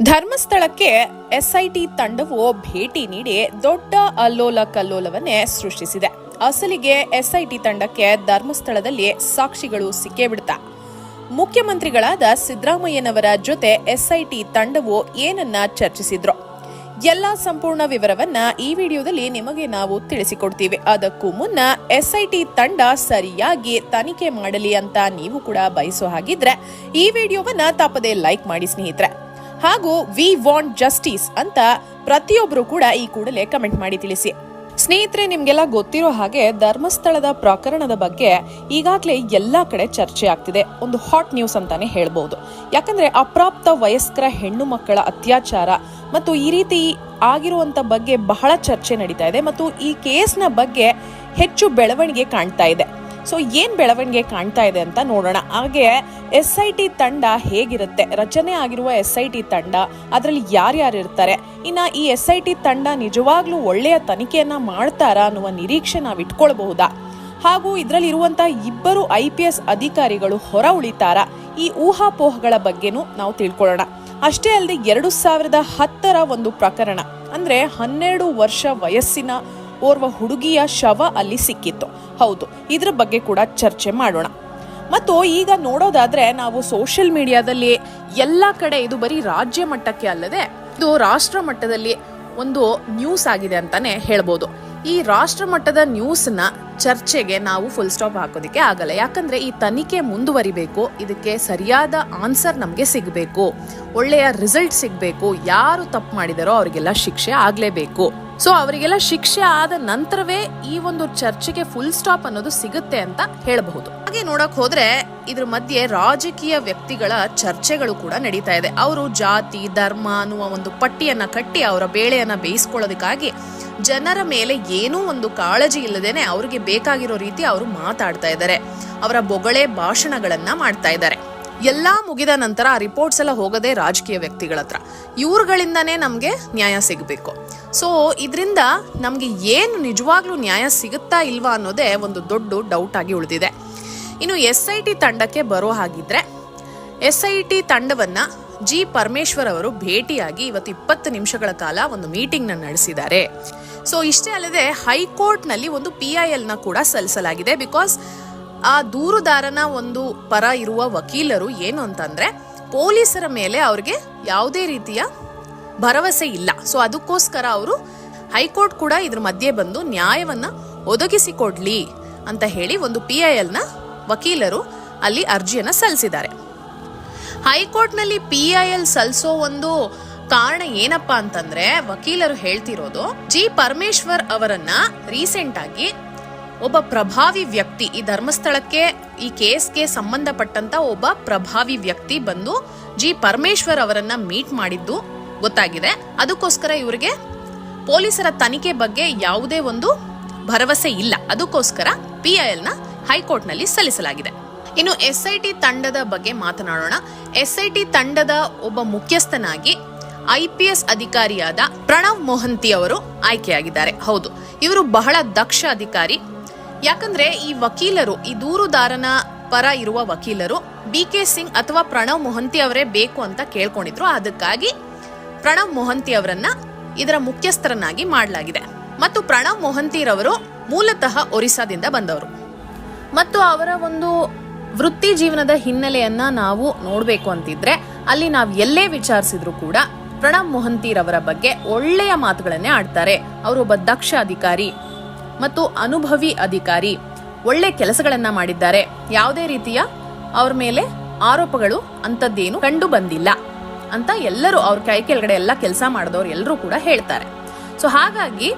ಧರ್ಮಸ್ಥಳಕ್ಕೆ ಎಸ್ಐಟಿ ತಂಡವು ಭೇಟಿ ನೀಡಿ ದೊಡ್ಡ ಅಲ್ಲೋಲ ಕಲ್ಲೋಲವನ್ನೇ ಸೃಷ್ಟಿಸಿದೆ. ಅಸಲಿಗೆ ಎಸ್ಐಟಿ ತಂಡಕ್ಕೆ ಧರ್ಮಸ್ಥಳದಲ್ಲಿ ಸಾಕ್ಷಿಗಳು ಸಿಕ್ಕೇ ಬಿಡ್ತಾ. ಮುಖ್ಯಮಂತ್ರಿಗಳಾದ ಸಿದ್ದರಾಮಯ್ಯನವರ ಜೊತೆ ಎಸ್ಐಟಿ ತಂಡವು ಏನನ್ನ ಚರ್ಚಿಸಿದ್ರು? ಎಲ್ಲ ಸಂಪೂರ್ಣ ವಿವರವನ್ನ ಈ ವಿಡಿಯೋದಲ್ಲಿ ನಿಮಗೆ ನಾವು ತಿಳಿಸಿಕೊಡ್ತೀವಿ. ಅದಕ್ಕೂ ಮುನ್ನ ಎಸ್ಐಟಿ ತಂಡ ಸರಿಯಾಗಿ ತನಿಖೆ ಮಾಡಲಿ ಅಂತ ನೀವು ಕೂಡ ಬಯಸೋ ಹಾಗಿದ್ರೆ ಈ ವಿಡಿಯೋವನ್ನ ತಪ್ಪದೆ ಲೈಕ್ ಮಾಡಿ ಸ್ನೇಹಿತರೆ. ಹಾಗೂ ವಿ ವಾಂಟ್ ಜಸ್ಟಿಸ್ ಅಂತ ಪ್ರತಿಯೊಬ್ಬರು ಕೂಡ ಈ ಕೂಡಲೇ ಕಮೆಂಟ್ ಮಾಡಿ ತಿಳಿಸಿ. ಸ್ನೇಹಿತರೆ, ನಿಮ್ಗೆಲ್ಲ ಗೊತ್ತಿರೋ ಹಾಗೆ ಧರ್ಮಸ್ಥಳದ ಪ್ರಕರಣದ ಬಗ್ಗೆ ಈಗಾಗಲೇ ಎಲ್ಲಾ ಕಡೆ ಚರ್ಚೆ ಆಗ್ತಿದೆ. ಒಂದು ಹಾಟ್ ನ್ಯೂಸ್ ಅಂತಾನೆ ಹೇಳ್ಬಹುದು ಯಾಕಂದ್ರೆ ಅಪ್ರಾಪ್ತ ವಯಸ್ಕರ ಹೆಣ್ಣು ಮಕ್ಕಳ ಅತ್ಯಾಚಾರ ಮತ್ತು ಈ ರೀತಿ ಆಗಿರುವಂತ ಬಗ್ಗೆ ಬಹಳ ಚರ್ಚೆ ನಡೀತಾ ಇದೆ ಮತ್ತು ಈ ಕೇಸ್ನ ಬಗ್ಗೆ ಹೆಚ್ಚು ಬೆಳವಣಿಗೆ ಕಾಣ್ತಾ ಇದೆ. ಸೊ ಏನ್ ಬೆಳವಣಿಗೆ ಕಾಣ್ತಾ ಇದೆ ಅಂತ ನೋಡೋಣ. ಹಾಗೆ ಎಸ್ ಐ ಟಿ ತಂಡ ಹೇಗಿರುತ್ತೆ? ರಚನೆ ಆಗಿರುವ ಎಸ್ ಐ ಟಿ ತಂಡ, ಅದರಲ್ಲಿ ಯಾರ್ಯಾರು ಇರ್ತಾರೆ? ಇನ್ನ ಈ ಎಸ್ ಐ ಟಿ ತಂಡ ನಿಜವಾಗ್ಲೂ ಒಳ್ಳೆಯ ತನಿಖೆಯನ್ನ ಮಾಡ್ತಾರಾ ಅನ್ನುವ ನಿರೀಕ್ಷೆ ನಾವು ಇಟ್ಕೊಳ್ಬಹುದಾ? ಹಾಗೂ ಇದರಲ್ಲಿ ಇರುವಂತಹ ಇಬ್ಬರು ಐ ಪಿ ಎಸ್ ಅಧಿಕಾರಿಗಳು ಹೊರ ಉಳಿತಾರ? ಈ ಊಹಾಪೋಹಗಳ ಬಗ್ಗೆನೂ ನಾವು ತಿಳ್ಕೊಳ್ಳೋಣ. ಅಷ್ಟೇ ಅಲ್ಲದೆ ಎರಡು ಸಾವಿರದ ಹತ್ತರ ಒಂದು ಪ್ರಕರಣ. ಅಂದ್ರೆ ಹನ್ನೆರಡು ವರ್ಷ ವಯಸ್ಸಿನ ಓರ್ವ ಹುಡುಗಿಯ ಶವ ಅಲ್ಲಿ ಸಿಕ್ಕಿತ್ತು. ಹೌದು, ಇದ್ರ ಬಗ್ಗೆ ಕೂಡ ಚರ್ಚೆ ಮಾಡೋಣ. ಮತ್ತು ಈಗ ನೋಡೋದಾದ್ರೆ ನಾವು ಸೋಷಿಯಲ್ ಮೀಡಿಯಾದಲ್ಲಿ ಎಲ್ಲ ಕಡೆ ಇದು ಬರೀ ರಾಜ್ಯ ಮಟ್ಟಕ್ಕೆ ಅಲ್ಲದೆ ಇದು ರಾಷ್ಟ್ರ ಮಟ್ಟದಲ್ಲಿ ಒಂದು ನ್ಯೂಸ್ ಆಗಿದೆ ಅಂತಾನೆ ಹೇಳ್ಬೋದು. ಈ ರಾಷ್ಟ್ರ ಮಟ್ಟದ ನ್ಯೂಸ್ನ ಚರ್ಚೆಗೆ ನಾವು ಫುಲ್ ಸ್ಟಾಪ್ ಹಾಕೋದಿಕ್ಕೆ ಆಗಲ್ಲ. ಯಾಕಂದ್ರೆ ಈ ತನಿಖೆ ಮುಂದುವರಿಬೇಕು, ಇದಕ್ಕೆ ಸರಿಯಾದ ಆನ್ಸರ್ ನಮಗೆ ಸಿಗಬೇಕು. ಒಳ್ಳೆಯ ರಿಸಲ್ಟ್ ಸಿಗಬೇಕು. ಯಾರು ತಪ್ಪು ಮಾಡಿದಾರೋ ಅವರಿಗೆಲ್ಲ ಶಿಕ್ಷೆ ಆಗ್ಲೇಬೇಕು. ಸೊ ಅವರಿಗೆಲ್ಲ ಶಿಕ್ಷೆ ಆದ ನಂತರವೇ ಈ ಒಂದು ಚರ್ಚೆಗೆ ಫುಲ್ ಸ್ಟಾಪ್ ಅನ್ನೋದು ಸಿಗುತ್ತೆ ಅಂತ ಹೇಳಬಹುದು. ಹಾಗೆ ನೋಡಕ್ ಹೋದ್ರೆ ಇದ್ರ ಮಧ್ಯೆ ರಾಜಕೀಯ ವ್ಯಕ್ತಿಗಳ ಚರ್ಚೆಗಳು ಕೂಡ ನಡೀತಾ ಇದೆ. ಅವರು ಜಾತಿ, ಧರ್ಮ ಅನ್ನುವ ಒಂದು ಪಟ್ಟಿಯನ್ನ ಕಟ್ಟಿ ಅವರ ಬೇಳೆಯನ್ನ ಬೇಯಿಸ್ಕೊಳ್ಳೋದಕ್ಕಾಗಿ ಜನರ ಮೇಲೆ ಏನೂ ಒಂದು ಕಾಳಜಿ ಇಲ್ಲದೇನೆ ಅವ್ರಿಗೆ ಬೇಕಾಗಿರೋ ರೀತಿ ಅವರು ಮಾತಾಡ್ತಾ ಇದ್ದಾರೆ. ಅವರ ಬೊಗಳೆ ಭಾಷಣಗಳನ್ನ ಮಾಡ್ತಾ ಇದ್ದಾರೆ. ಎಲ್ಲಾ ಮುಗಿದ ನಂತರ ಆ ರಿಪೋರ್ಟ್ಸ್ ಎಲ್ಲ ಹೋಗೋದೇ ರಾಜಕೀಯ ವ್ಯಕ್ತಿಗಳ ಹತ್ರ. ಇವ್ರುಗಳಿಂದನೇ ನಮಗೆ ನ್ಯಾಯ ಸಿಗಬೇಕು. ಸೊ ಇದರಿಂದ ನಮಗೆ ಏನು ನಿಜವಾಗ್ಲೂ ನ್ಯಾಯ ಸಿಗುತ್ತಾ ಇಲ್ವಾ ಅನ್ನೋದೇ ಒಂದು ದೊಡ್ಡ ಡೌಟ್ ಆಗಿ ಉಳಿದಿದೆ. ಇನ್ನು ಎಸ್ ಐ ಟಿ ತಂಡಕ್ಕೆ ಬರೋ ಹಾಗಿದ್ರೆ, ಎಸ್ ಐ ಟಿ ತಂಡವನ್ನ ಜಿ ಪರಮೇಶ್ವರ್ ಅವರು ಭೇಟಿಯಾಗಿ ಇವತ್ತು ಇಪ್ಪತ್ತು ನಿಮಿಷಗಳ ಕಾಲ ಒಂದು ಮೀಟಿಂಗ್ ನಡೆಸಿದ್ದಾರೆ. ಸೊ ಇಷ್ಟೇ ಅಲ್ಲದೆ ಹೈಕೋರ್ಟ್ನಲ್ಲಿ ಒಂದು ಪಿ ಐ ಎಲ್ನ ಕೂಡ ಸಲ್ಲಿಸಲಾಗಿದೆ ಬಿಕಾಸ್ ಆ ದೂರುದಾರನ ಒಂದು ಪರ ಇರುವ ವಕೀಲರು ಏನು ಅಂತಂದ್ರೆ, ಪೊಲೀಸರ ಮೇಲೆ ಅವ್ರಿಗೆ ಯಾವುದೇ ರೀತಿಯ ಭರವಸೆ ಇಲ್ಲ. ಸೊ ಅದಕ್ಕೋಸ್ಕರ ಅವರು ಹೈಕೋರ್ಟ್ ಕೂಡ ಇದ್ರ ಮಧ್ಯೆ ಬಂದು ನ್ಯಾಯವನ್ನ ಒದಗಿಸಿಕೊಡ್ಲಿ ಅಂತ ಹೇಳಿ ಒಂದು ಪಿ ಐ ಎಲ್ನ ವಕೀಲರು ಅಲ್ಲಿ ಅರ್ಜಿಯನ್ನ ಸಲ್ಲಿಸಿದ್ದಾರೆ. ಹೈಕೋರ್ಟ್ನಲ್ಲಿ ಪಿ ಐ ಎಲ್ ಸಲ್ಲಿಸೋ ಒಂದು ಕಾರಣ ಏನಪ್ಪಾ ಅಂತಂದ್ರೆ, ವಕೀಲರು ಹೇಳ್ತಿರೋದು, ಜಿ ಪರಮೇಶ್ವರ್ ಅವರನ್ನ ರೀಸೆಂಟ್ ಆಗಿ ಒಬ್ಬ ಪ್ರಭಾವಿ ವ್ಯಕ್ತಿ ಈ ಧರ್ಮಸ್ಥಳಕ್ಕೆ, ಈ ಕೇಸ್ಗೆ ಸಂಬಂಧಪಟ್ಟಂತ ಒಬ್ಬ ಪ್ರಭಾವಿ ವ್ಯಕ್ತಿ ಬಂದು ಜಿ. ಪರಮೇಶ್ವರ್ ಅವರನ್ನ ಮೀಟ್ ಮಾಡಿದ್ದು ಗೊತ್ತಾಗಿದೆ. ಅದಕ್ಕೋಸ್ಕರ ಇವರಿಗೆ ಪೊಲೀಸರ ತನಿಖೆ ಬಗ್ಗೆ ಯಾವುದೇ ಒಂದು ಭರವಸೆ ಇಲ್ಲ. ಅದಕ್ಕೋಸ್ಕರ ಪಿ ಐ ಎಲ್ನ ಹೈಕೋರ್ಟ್ನಲ್ಲಿ ಸಲ್ಲಿಸಲಾಗಿದೆ. ಇನ್ನು ಎಸ್ ಐ ಟಿ ತಂಡದ ಬಗ್ಗೆ ಮಾತನಾಡೋಣ. ಎಸ್ ಐ ಟಿ ತಂಡದ ಒಬ್ಬ ಮುಖ್ಯಸ್ಥನಾಗಿ ಐ ಪಿ ಎಸ್ ಅಧಿಕಾರಿಯಾದ ಪ್ರಣವ್ ಮೋಹಂತಿ ಅವರು ಆಯ್ಕೆಯಾಗಿದ್ದಾರೆ. ಹೌದು, ಇವರು ಬಹಳ ದಕ್ಷ ಅಧಿಕಾರಿ. ಯಾಕಂದ್ರೆ ಈ ವಕೀಲರು, ಈ ದೂರುದಾರನ ಪರ ಇರುವ ವಕೀಲರು ಬಿ ಕೆ ಸಿಂಗ್ ಅಥವಾ ಪ್ರಣವ್ ಮೊಹಂತಿ ಅವರೇ ಬೇಕು ಅಂತ ಕೇಳ್ಕೊಂಡಿದ್ರು. ಅದಕ್ಕಾಗಿ ಪ್ರಣವ್ ಮೊಹಂತಿ ಅವರನ್ನ ಇದರ ಮುಖ್ಯಸ್ಥರನ್ನಾಗಿ ಮಾಡಲಾಗಿದೆ. ಮತ್ತು ಪ್ರಣವ್ ಮೊಹಂತಿರವರು ಮೂಲತಃ ಒರಿಸ್ಸಾದಿಂದ ಬಂದವರು. ಮತ್ತು ಅವರ ಒಂದು ವೃತ್ತಿ ಜೀವನದ ಹಿನ್ನೆಲೆಯನ್ನ ನಾವು ನೋಡಬೇಕು ಅಂತಿದ್ರೆ, ಅಲ್ಲಿ ನಾವು ಎಲ್ಲೇ ವಿಚಾರಿಸಿದ್ರು ಕೂಡ ಪ್ರಣವ್ ಮೊಹಂತಿರವರ ಬಗ್ಗೆ ಒಳ್ಳೆಯ ಮಾತುಗಳನ್ನೇ ಆಡ್ತಾರೆ. ಅವರೊಬ್ಬ ದಕ್ಷ ಅಧಿಕಾರಿ ಮತ್ತು ಅನುಭವಿ ಅಧಿಕಾರಿ. ಒಳ್ಳೆ ಕೆಲಸಗಳನ್ನ ಮಾಡಿದ್ದಾರೆ. ಯಾವುದೇ ರೀತಿಯ ಅವ್ರ ಮೇಲೆ ಆರೋಪಗಳು ಅಂತದ್ದೇನು ಕಂಡು ಬಂದಿಲ್ಲ ಅಂತ ಎಲ್ಲರೂ ಅವ್ರ ಕೈ ಕೆಳಗಡೆ ಎಲ್ಲ ಕೆಲಸ ಮಾಡಿದವ್ರು ಎಲ್ಲರೂ ಕೂಡ ಹೇಳ್ತಾರೆ. ಸೊ ಹಾಗಾಗಿ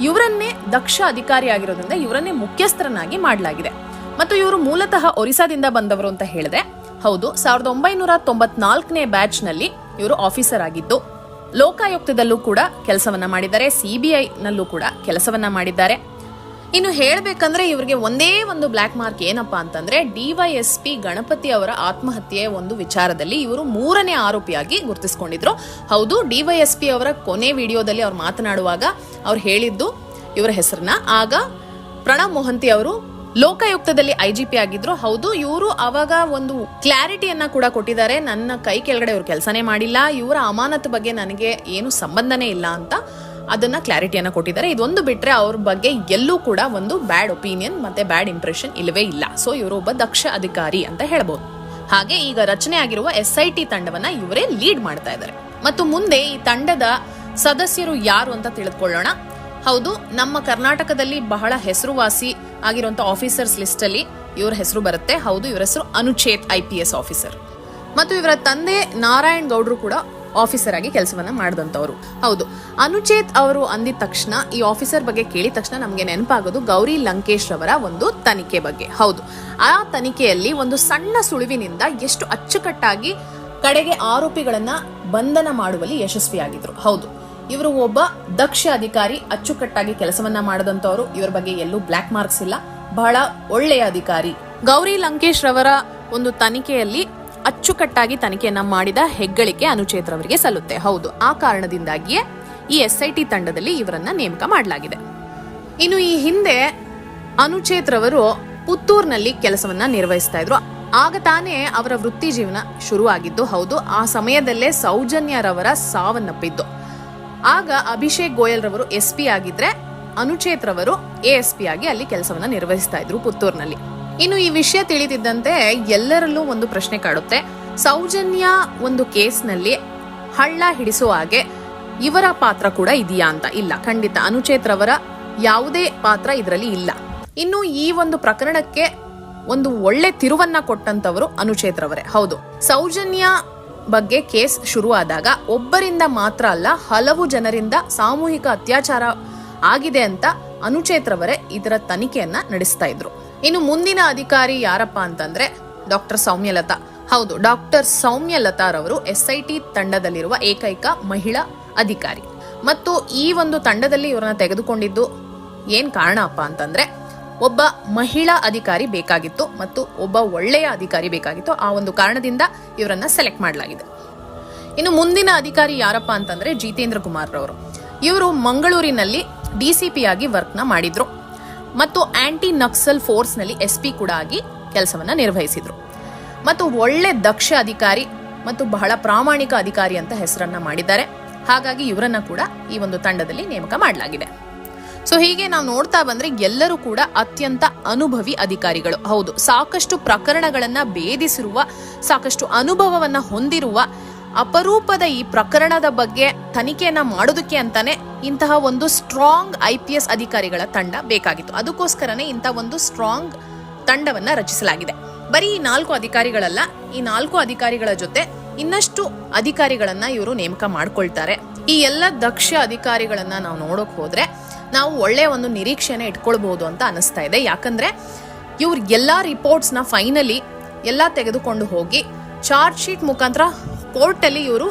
ಇವರನ್ನೇ ದಕ್ಷ ಅಧಿಕಾರಿ ಆಗಿರೋದ್ರಿಂದ ಇವರನ್ನೇ ಮುಖ್ಯಸ್ಥರನ್ನಾಗಿ ಮಾಡಲಾಗಿದೆ. ಮತ್ತು ಇವರು ಮೂಲತಃ ಒರಿಸ್ಸಾದಿಂದ ಬಂದವರು ಅಂತ ಹೇಳಿದ್ರೆ, ಹೌದು, ಸಾವಿರದ ಒಂಬೈನೂರ ತೊಂಬತ್ನಾಲ್ಕನೇ ಬ್ಯಾಚ್ನಲ್ಲಿ ಇವರು ಆಫೀಸರ್ ಆಗಿದ್ದು, ಲೋಕಾಯುಕ್ತದಲ್ಲೂ ಕೂಡ ಕೆಲಸವನ್ನ ಮಾಡಿದ್ದಾರೆ ಸಿಬಿಐ ನಲ್ಲೂ ಕೂಡ ಕೆಲಸವನ್ನ ಮಾಡಿದ್ದಾರೆ. ಇನ್ನು ಹೇಳಬೇಕಂದ್ರೆ ಇವರಿಗೆ ಒಂದೇ ಒಂದು ಬ್ಲಾಕ್ ಮಾರ್ಕ್ ಏನಪ್ಪಾ ಅಂತಂದ್ರೆ ಡಿವೈಎಸ್ಪಿ ಗಣಪತಿ ಅವರ ಆತ್ಮಹತ್ಯೆಯ ಒಂದು ವಿಚಾರದಲ್ಲಿ ಇವರು ಮೂರನೇ ಆರೋಪಿಯಾಗಿ ಗುರುತಿಸಿಕೊಂಡಿದ್ರು. ಹೌದು ಡಿವೈಎಸ್ಪಿ ಅವರ ಕೊನೆ ವಿಡಿಯೋದಲ್ಲಿ ಅವ್ರು ಮಾತನಾಡುವಾಗ ಅವ್ರು ಹೇಳಿದ್ದು ಇವರ ಹೆಸರನ್ನ. ಆಗ ಪ್ರಣಬ್ ಮೊಹಂತಿ ಅವರು ಲೋಕಾಯುಕ್ತದಲ್ಲಿ ಐ ಜಿ ಪಿ ಆಗಿದ್ರು. ಹೌದು, ಇವರು ಅವಾಗ ಒಂದು ಕ್ಲಾರಿಟಿಯನ್ನ ಕೂಡ ಕೊಟ್ಟಿದ್ದಾರೆ. ನನ್ನ ಕೈ ಕೆಳಗಡೆ ಇವರು ಕೆಲಸನೇ ಮಾಡಿಲ್ಲ. ಇವರ ಅಮಾನತ್ ಬಗ್ಗೆ ನನಗೆ ಏನು ಸಂಬಂಧನೇ ಇಲ್ಲ ಅಂತ ಅದನ್ನ ಕ್ಲಾರಿಟಿಯನ್ನ ಕೊಟ್ಟಿದ್ದಾರೆ. ಇದೊಂದು ಬಿಟ್ರೆ ಅವ್ರ ಬಗ್ಗೆ ಎಲ್ಲೂ ಕೂಡ ಒಂದು ಬ್ಯಾಡ್ ಒಪಿನಿಯನ್ ಮತ್ತೆ ಬ್ಯಾಡ್ ಇಂಪ್ರೆಷನ್ ಇಲ್ಲವೇ ಇಲ್ಲ. ಸೊ ಇವರು ಒಬ್ಬ ದಕ್ಷ ಅಧಿಕಾರಿ ಅಂತ ಹೇಳ್ಬೋದು. ಹಾಗೆ ಈಗ ರಚನೆ ಆಗಿರುವ ಎಸ್ ಐ ಟಿ ತಂಡವನ್ನ ಇವರೇ ಲೀಡ್ ಮಾಡ್ತಾ ಇದ್ದಾರೆ. ಮತ್ತು ಮುಂದೆ ಈ ತಂಡದ ಸದಸ್ಯರು ಯಾರು ಅಂತ ತಿಳಿದುಕೊಳ್ಳೋಣ. ಹೌದು, ನಮ್ಮ ಕರ್ನಾಟಕದಲ್ಲಿ ಬಹಳ ಹೆಸರುವಾಸಿ ಆಗಿರುವಂತ ಆಫೀಸರ್ಸ್ ಲಿಸ್ಟ್ ಅಲ್ಲಿ ಇವರ ಹೆಸರು ಬರುತ್ತೆ. ಹೌದು, ಇವರ ಹೆಸರು Anucheth I P S officer ಮತ್ತು ಇವರ ತಂದೆ ನಾರಾಯಣ್ ಗೌಡ್ರು ಕೂಡ ಆಫೀಸರ್ ಆಗಿ ಕೆಲಸವನ್ನ ಮಾಡಿದಂತವರು. ಹೌದು. ಅನುಚೇತ್ ಅವರು ಅಂದಿದ ತಕ್ಷಣ ಈ ಆಫೀಸರ್ ಬಗ್ಗೆ ಕೇಳಿದ ತಕ್ಷಣ ನಮಗೆ ನೆನಪಾಗೋದು ಗೌರಿ ಲಂಕೇಶ್ ರವರ ಒಂದು ತನಿಖೆ ಬಗ್ಗೆ. ಹೌದು. ಆ ತನಿಖೆಯಲ್ಲಿ ಒಂದು ಸಣ್ಣ ಸುಳಿವಿನಿಂದ ಎಷ್ಟು ಅಚ್ಚುಕಟ್ಟಾಗಿ ಕಡೆಗೆ ಆರೋಪಿಗಳನ್ನ ಬಂಧನ ಮಾಡುವಲ್ಲಿ ಯಶಸ್ವಿಯಾಗಿದ್ರು. ಹೌದು. ಇವರು ಒಬ್ಬ ದಕ್ಷ ಅಧಿಕಾರಿ, ಅಚ್ಚುಕಟ್ಟಾಗಿ ಕೆಲಸವನ್ನ ಮಾಡದಂತವರು. ಇವರ ಬಗ್ಗೆ ಎಲ್ಲೂ ಬ್ಲಾಕ್ ಮಾರ್ಕ್ಸ್ ಇಲ್ಲ. ಬಹಳ ಒಳ್ಳೆಯ ಅಧಿಕಾರಿ. ಗೌರಿ ಲಂಕೇಶ್ ರವರ ಒಂದು ತನಿಖೆಯಲ್ಲಿ ಅಚ್ಚುಕಟ್ಟಾಗಿ ತನಿಖೆಯನ್ನ ಮಾಡಿದ ಹೆಗ್ಗಳಿಕೆ ಅನುಚೇತ್ ಅವರಿಗೆ ಸಲ್ಲುತ್ತೆ. ಹೌದು, ಆ ಕಾರಣದಿಂದಾಗಿಯೇ ಈ ಎಸ್ ಐ ಟಿ ತಂಡದಲ್ಲಿ ಇವರನ್ನ ನೇಮಕ ಮಾಡಲಾಗಿದೆ. ಇನ್ನು ಈ ಹಿಂದೆ ಅನುಚೇತ್ ಪುತ್ತೂರಿನಲ್ಲಿ ಕೆಲಸವನ್ನ ನಿರ್ವಹಿಸ್ತಾ ಇದ್ರು. ಆಗ ತಾನೇ ಅವರ ವೃತ್ತಿ ಜೀವನ ಶುರುವಾಗಿದ್ದು, ಹೌದು, ಆ ಸಮಯದಲ್ಲೇ ಸೌಜನ್ಯರವರ ಸಾವನ್ನಪ್ಪಿದ್ದು ಆಗ ಅಭಿಷೇಕ್ ಗೋಯಲ್ ರವರು ಎಸ್ ಪಿ ಆಗಿದ್ರೆ ಅನುಚೇತ್ ರವರು ಎ ಎಸ್ ಪಿ ಆಗಿ ಅಲ್ಲಿ ಕೆಲಸವನ್ನ ನಿರ್ವಹಿಸ್ತಾ ಇದ್ರು ಪುತ್ತೂರ್ನಲ್ಲಿ. ಇನ್ನು ಈ ವಿಷಯ ತಿಳಿದಿದ್ದಂತೆ ಎಲ್ಲರಲ್ಲೂ ಒಂದು ಪ್ರಶ್ನೆ ಕಾಡುತ್ತೆ. ಸೌಜನ್ಯ ಒಂದು ಕೇಸ್ನಲ್ಲಿ ಹಳ್ಳ ಹಿಡಿಸುವ ಹಾಗೆ ಇವರ ಪಾತ್ರ ಕೂಡ ಇದೆಯಾ ಅಂತ? ಇಲ್ಲ. ಖಂಡಿತ. ಅನುಚೇತ್ ರವರ ಯಾವುದೇ ಪಾತ್ರ ಇದರಲ್ಲಿ ಇಲ್ಲ. ಇನ್ನು ಈ ಒಂದು ಪ್ರಕರಣಕ್ಕೆ ಒಂದು ಒಳ್ಳೆ ತಿರುವನ್ನ ಕೊಟ್ಟಂತವರು ಅನುಚೇತ್ ರವರೇ. ಹೌದು. ಸೌಜನ್ಯ ಬಗ್ಗೆ ಕೇಸ್ ಶುರುವಾದಾಗ ಒಬ್ಬರಿಂದ ಮಾತ್ರ ಅಲ್ಲ, ಹಲವು ಜನರಿಂದ ಸಾಮೂಹಿಕ ಅತ್ಯಾಚಾರ ಆಗಿದೆ ಅಂತ ಅನುಚೇತ್ ರವರೇ ಇದರ ತನಿಖೆಯನ್ನ ನಡೆಸ್ತಾ ಇದ್ರು. ಇನ್ನು ಮುಂದಿನ ಅಧಿಕಾರಿ ಯಾರಪ್ಪ ಅಂತಂದ್ರೆ ಡಾಕ್ಟರ್ ಸೌಮ್ಯಲತಾ. ಹೌದು, ಡಾಕ್ಟರ್ ಸೌಮ್ಯಲತಾರವರು ಎಸ್ ಐ ಟಿ ತಂಡದಲ್ಲಿರುವ ಏಕೈಕ ಮಹಿಳಾ ಅಧಿಕಾರಿ. ಮತ್ತು ಈ ಒಂದು ತಂಡದಲ್ಲಿ ಇವರನ್ನ ತೆಗೆದುಕೊಂಡಿದ್ದು ಏನ್ ಕಾರಣ ಅಪ್ಪ ಅಂತಂದ್ರೆ ಒಬ್ಬ ಮಹಿಳಾ ಅಧಿಕಾರಿ ಬೇಕಾಗಿತ್ತು ಮತ್ತು ಒಬ್ಬ ಒಳ್ಳೆಯ ಅಧಿಕಾರಿ ಬೇಕಾಗಿತ್ತು. ಆ ಒಂದು ಕಾರಣದಿಂದ ಇವರನ್ನ ಸೆಲೆಕ್ಟ್ ಮಾಡಲಾಗಿದೆ. ಇನ್ನು ಮುಂದಿನ ಅಧಿಕಾರಿ ಯಾರಪ್ಪ ಅಂತಂದ್ರೆ ಜಿತೇಂದ್ರ ಕುಮಾರ್ ರವರು. ಇವರು ಮಂಗಳೂರಿನಲ್ಲಿ ಡಿಸಿಪಿ ಆಗಿ ವರ್ಕ್ನ ಮಾಡಿದ್ರು. ಮತ್ತು ಆಂಟಿ ನಕ್ಸಲ್ ಫೋರ್ಸ್ನಲ್ಲಿ ಎಸ್ ಪಿ ಕೂಡ ಆಗಿ ಕೆಲಸವನ್ನ ನಿರ್ವಹಿಸಿದರು. ಮತ್ತು ಒಳ್ಳೆ ದಕ್ಷ ಅಧಿಕಾರಿ ಮತ್ತು ಬಹಳ ಪ್ರಾಮಾಣಿಕ ಅಧಿಕಾರಿ ಅಂತ ಹೆಸರನ್ನ ಮಾಡಿದ್ದಾರೆ. ಹಾಗಾಗಿ ಇವರನ್ನ ಕೂಡ ಈ ಒಂದು ತಂಡದಲ್ಲಿ ನೇಮಕ ಮಾಡಲಾಗಿದೆ. ಸೊ ಹೀಗೆ ನಾವು ನೋಡ್ತಾ ಬಂದ್ರೆ ಎಲ್ಲರೂ ಕೂಡ ಅತ್ಯಂತ ಅನುಭವಿ ಅಧಿಕಾರಿಗಳು. ಹೌದು, ಸಾಕಷ್ಟು ಪ್ರಕರಣಗಳನ್ನ ಭೇದಿಸಿರುವ, ಸಾಕಷ್ಟು ಅನುಭವವನ್ನ ಹೊಂದಿರುವ ಅಪರೂಪದ ಈ ಪ್ರಕರಣದ ಬಗ್ಗೆ ತನಿಖೆಯನ್ನ ಮಾಡೋದಕ್ಕೆ ಅಂತಾನೆ ಇಂತಹ ಒಂದು ಸ್ಟ್ರಾಂಗ್ ಐ ಪಿ ಎಸ್ ಅಧಿಕಾರಿಗಳ ತಂಡ ಬೇಕಾಗಿತ್ತು. ಅದಕ್ಕೋಸ್ಕರನೇ ಇಂಥ ಒಂದು ಸ್ಟ್ರಾಂಗ್ ತಂಡವನ್ನ ರಚಿಸಲಾಗಿದೆ. ಬರೀ ಈ ನಾಲ್ಕು ಅಧಿಕಾರಿಗಳಲ್ಲ, ಈ ನಾಲ್ಕು ಅಧಿಕಾರಿಗಳ ಜೊತೆ ಇನ್ನಷ್ಟು ಅಧಿಕಾರಿಗಳನ್ನ ಇವರು ನೇಮಕ ಮಾಡ್ಕೊಳ್ತಾರೆ. ಈ ಎಲ್ಲ ದಕ್ಷ ಅಧಿಕಾರಿಗಳನ್ನ ನಾವು ನೋಡೋಕೆ ಹೋದ್ರೆ ನಾವು ಒಳ್ಳೆಯ ಒಂದು ನಿರೀಕ್ಷೆನ ಇಟ್ಕೊಳ್ಬಹುದು ಅಂತ ಅನಿಸ್ತಾ ಇದೆ. ಯಾಕಂದ್ರೆ ಇವ್ರ ಎಲ್ಲಾ ರಿಪೋರ್ಟ್ಸ್ನ ಫೈನಲಿ ಎಲ್ಲ ತೆಗೆದುಕೊಂಡು ಹೋಗಿ ಚಾರ್ಜ್ ಶೀಟ್ ಮುಖಾಂತರ ಕೋರ್ಟ್ ಅಲ್ಲಿ ಇವರು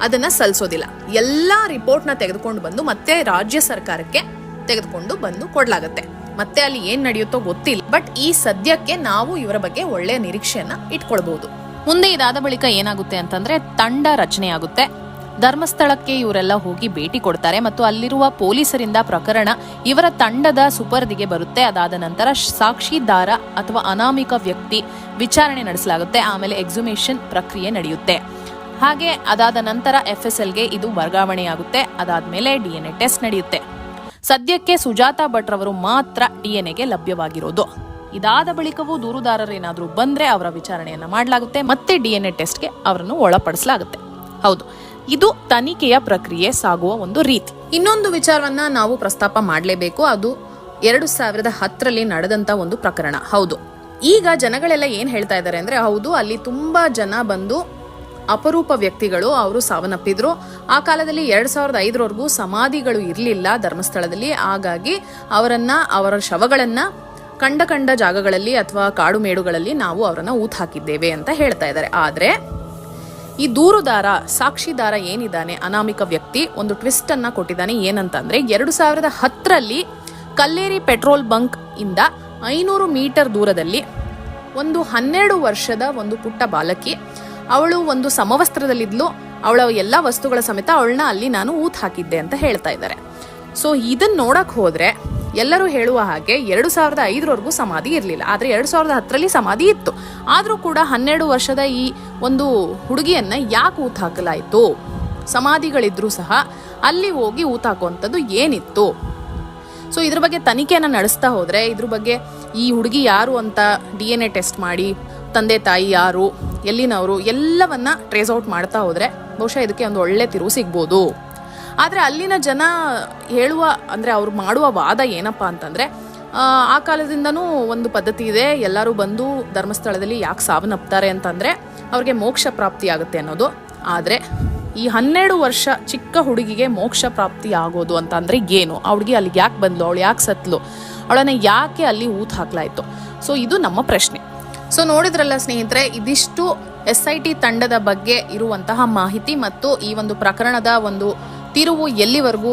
ಅದನ್ನ ಸಲ್ಲಿಸೋದಿಲ್ಲ ಎಲ್ಲಾ ರಿಪೋರ್ಟ್ನ ತೆಗೆದುಕೊಂಡು ಬಂದು ಮತ್ತೆ ರಾಜ್ಯ ಸರ್ಕಾರಕ್ಕೆ ತೆಗೆದುಕೊಂಡು ಬಂದು ಕೊಡ್ಲಾಗತ್ತೆ. ಮತ್ತೆ ಅಲ್ಲಿ ಏನ್ ನಡೆಯುತ್ತೋ ಗೊತ್ತಿಲ್ಲ. ಬಟ್ ಈ ಸದ್ಯಕ್ಕೆ ನಾವು ಇವರ ಬಗ್ಗೆ ಒಳ್ಳೆಯ ನಿರೀಕ್ಷೆಯನ್ನ ಇಟ್ಕೊಳ್ಬಹುದು ಮುಂದೆ ಇದಾದ ಬಳಿಕ ಏನಾಗುತ್ತೆ ಅಂತಂದ್ರೆ ತಂಡ ರಚನೆಯಾಗುತ್ತೆ ಧರ್ಮಸ್ಥಳಕ್ಕೆ ಇವರೆಲ್ಲ ಹೋಗಿ ಭೇಟಿ ಕೊಡ್ತಾರೆ ಮತ್ತು ಅಲ್ಲಿರುವ ಪೊಲೀಸರಿಂದ ಪ್ರಕರಣ ಇವರ ತಂಡದ ಸುಪರ್ದಿಗೆ ಬರುತ್ತೆ. ಅದಾದ ನಂತರ ಸಾಕ್ಷಿದಾರ ಅಥವಾ ಅನಾಮಿಕ ವ್ಯಕ್ತಿ ವಿಚಾರಣೆ ನಡೆಸಲಾಗುತ್ತೆ. ಆಮೇಲೆ ಎಕ್ಸುಮೇಷನ್ ಪ್ರಕ್ರಿಯೆ ನಡೆಯುತ್ತೆ. ಹಾಗೆ ಅದಾದ ನಂತರ ಎಫ್ ಎಸ್ ಎಲ್ಗೆ ಇದು ವರ್ಗಾವಣೆಯಾಗುತ್ತೆ. ಅದಾದ್ಮೇಲೆ ಡಿ ಎನ್ ಎ ಟೆಸ್ಟ್ ನಡೆಯುತ್ತೆ. ಸದ್ಯಕ್ಕೆ ಸುಜಾತಾ ಭಟ್ ರವರು ಮಾತ್ರ ಡಿಎನ್ಎಗೆ ಲಭ್ಯವಾಗಿರೋದು. ಇದಾದ ಬಳಿಕವೂ ದೂರುದಾರರೇನಾದರೂ ಬಂದರೆ ಅವರ ವಿಚಾರಣೆಯನ್ನು ಮಾಡಲಾಗುತ್ತೆ, ಮತ್ತೆ ಡಿಎನ್ಎ ಟೆಸ್ಟ್ಗೆ ಅವರನ್ನು ಒಳಪಡಿಸಲಾಗುತ್ತೆ. ಹೌದು, ಇದು ತನಿಖೆಯ ಪ್ರಕ್ರಿಯೆ ಸಾಗುವ ಒಂದು ರೀತಿ. ಇನ್ನೊಂದು ವಿಚಾರವನ್ನ ನಾವು ಪ್ರಸ್ತಾಪ ಮಾಡಲೇಬೇಕು. ಅದು ಎರಡು ಸಾವಿರದ ಹತ್ತರಲ್ಲಿ ನಡೆದಂತ ಒಂದು ಪ್ರಕರಣ. ಹೌದು, ಈಗ ಜನಗಳೆಲ್ಲ ಏನ್ ಹೇಳ್ತಾ ಇದ್ದಾರೆ ಅಂದ್ರೆ, ಹೌದು, ಅಲ್ಲಿ ತುಂಬಾ ಜನ ಬಂದು ಅಪರೂಪ ವ್ಯಕ್ತಿಗಳು ಅವರು ಸಾವನ್ನಪ್ಪಿದ್ರು. ಆ ಕಾಲದಲ್ಲಿ ಎರಡ್ ಸಾವಿರದ ಐದರವರೆಗೂ ಸಮಾಧಿಗಳು ಇರಲಿಲ್ಲ ಧರ್ಮಸ್ಥಳದಲ್ಲಿ. ಹಾಗಾಗಿ ಅವರನ್ನ, ಅವರ ಶವಗಳನ್ನ ಕಂಡ ಕಂಡ ಜಾಗಗಳಲ್ಲಿ ಅಥವಾ ಕಾಡು ಮೇಡುಗಳಲ್ಲಿ ನಾವು ಅವರನ್ನ ಊತ್ ಹಾಕಿದ್ದೇವೆ ಅಂತ ಹೇಳ್ತಾ ಇದ್ದಾರೆ. ಆದ್ರೆ ಈ ದೂರುದಾರ, ಸಾಕ್ಷಿದಾರ ಏನಿದ್ದಾನೆ, ಅನಾಮಿಕ ವ್ಯಕ್ತಿ, ಒಂದು ಟ್ವಿಸ್ಟ್ ಅನ್ನ ಕೊಟ್ಟಿದ್ದಾನೆ ಏನಂತಂದ್ರೆ, ಎರಡು ಸಾವಿರದ ಹತ್ತರಲ್ಲಿ ಕಲ್ಲೇರಿ ಪೆಟ್ರೋಲ್ ಬಂಕ್ ಇಂದ ಐನೂರು ಮೀಟರ್ ದೂರದಲ್ಲಿ ಒಂದು ಹನ್ನೆರಡು ವರ್ಷದ ಒಂದು ಪುಟ್ಟ ಬಾಲಕಿ ಅವಳು ಒಂದು ಸಮವಸ್ತ್ರದಲ್ಲಿದ್ಲು. ಅವಳ ಎಲ್ಲ ವಸ್ತುಗಳ ಸಮೇತ ಅವಳನ್ನ ಅಲ್ಲಿ ನಾನು ಊತ್ ಹಾಕಿದ್ದೆ ಅಂತ ಹೇಳ್ತಾ ಇದ್ದಾರೆ. ಸೊ ಇದನ್ನ ನೋಡಕ್ ಹೋದ್ರೆ ಎಲ್ಲರೂ ಹೇಳುವ ಹಾಗೆ ಎರಡು ಸಾವಿರದ ಐದರವರೆಗೂ ಸಮಾಧಿ ಇರಲಿಲ್ಲ. ಆದರೆ ಎರಡು ಸಾವಿರದ ಹತ್ತರಲ್ಲಿ ಸಮಾಧಿ ಇತ್ತು. ಆದರೂ ಕೂಡ ಹನ್ನೆರಡು ವರ್ಷದ ಈ ಒಂದು ಹುಡುಗಿಯನ್ನ ಯಾಕೆ ಊತ ಹಾಕಲಾಯಿತು? ಸಮಾಧಿಗಳಿದ್ರೂ ಸಹ ಅಲ್ಲಿ ಹೋಗಿ ಊತ ಹಾಕುವಂಥದ್ದು ಏನಿತ್ತು? ಸೊ ಇದ್ರ ಬಗ್ಗೆ ತನಿಖೆಯನ್ನು ನಡೆಸ್ತಾ ಹೋದರೆ ಇದ್ರ ಬಗ್ಗೆ ಈ ಹುಡುಗಿ ಯಾರು ಅಂತ ಡಿ ಎನ್ ಎ ಟೆಸ್ಟ್ ಮಾಡಿ ತಂದೆ ತಾಯಿ ಯಾರು, ಎಲ್ಲಿನವರು, ಎಲ್ಲವನ್ನ ಟ್ರೇಸ್ ಔಟ್ ಮಾಡ್ತಾ ಹೋದರೆ ಬಹುಶಃ ಇದಕ್ಕೆ ಒಂದು ಒಳ್ಳೆ ತಿರುವು ಸಿಗ್ಬೋದು. ಆದರೆ ಅಲ್ಲಿನ ಜನ ಹೇಳುವ, ಅಂದರೆ ಅವ್ರು ಮಾಡುವ ವಾದ ಏನಪ್ಪ ಅಂತಂದರೆ, ಆ ಕಾಲದಿಂದನೂ ಒಂದು ಪದ್ಧತಿ ಇದೆ, ಎಲ್ಲರೂ ಬಂದು ಧರ್ಮಸ್ಥಳದಲ್ಲಿ ಯಾಕೆ ಸಾವನ್ನಪ್ತಾರೆ ಅಂತಂದರೆ ಅವ್ರಿಗೆ ಮೋಕ್ಷ ಪ್ರಾಪ್ತಿ ಆಗುತ್ತೆ ಅನ್ನೋದು. ಆದರೆ ಈ ಹನ್ನೆರಡು ವರ್ಷ ಚಿಕ್ಕ ಹುಡುಗಿಗೆ ಮೋಕ್ಷ ಪ್ರಾಪ್ತಿ ಆಗೋದು ಅಂತ ಏನು? ಅವಳಿಗೆ ಅಲ್ಲಿಗೆ ಯಾಕೆ ಬಂದ್ಲು? ಅವಳು ಯಾಕೆ ಸತ್ಲು? ಅವಳನ್ನ ಯಾಕೆ ಅಲ್ಲಿ ಊತ್ ಹಾಕ್ಲಾಯ್ತು? ಸೊ ಇದು ನಮ್ಮ ಪ್ರಶ್ನೆ. ಸೊ ನೋಡಿದ್ರಲ್ಲ ಸ್ನೇಹಿತರೆ, ಇದಿಷ್ಟು ಎಸ್ ಐ ಟಿ ತಂಡದ ಬಗ್ಗೆ ಇರುವಂತಹ ಮಾಹಿತಿ ಮತ್ತು ಈ ಒಂದು ಪ್ರಕರಣದ ಒಂದು ತಿರುವು ಎಲ್ಲಿವರೆಗೂ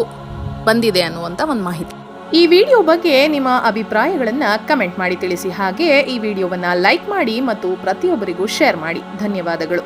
ಬಂದಿದೆ ಅನ್ನುವಂಥ ಒಂದು ಮಾಹಿತಿ. ಈ ವಿಡಿಯೋ ಬಗ್ಗೆ ನಿಮ್ಮ ಅಭಿಪ್ರಾಯಗಳನ್ನು ಕಮೆಂಟ್ ಮಾಡಿ ತಿಳಿಸಿ. ಹಾಗೆ ಈ ವಿಡಿಯೋವನ್ನು ಲೈಕ್ ಮಾಡಿ ಮತ್ತು ಪ್ರತಿಯೊಬ್ಬರಿಗೂ ಶೇರ್ ಮಾಡಿ. ಧನ್ಯವಾದಗಳು.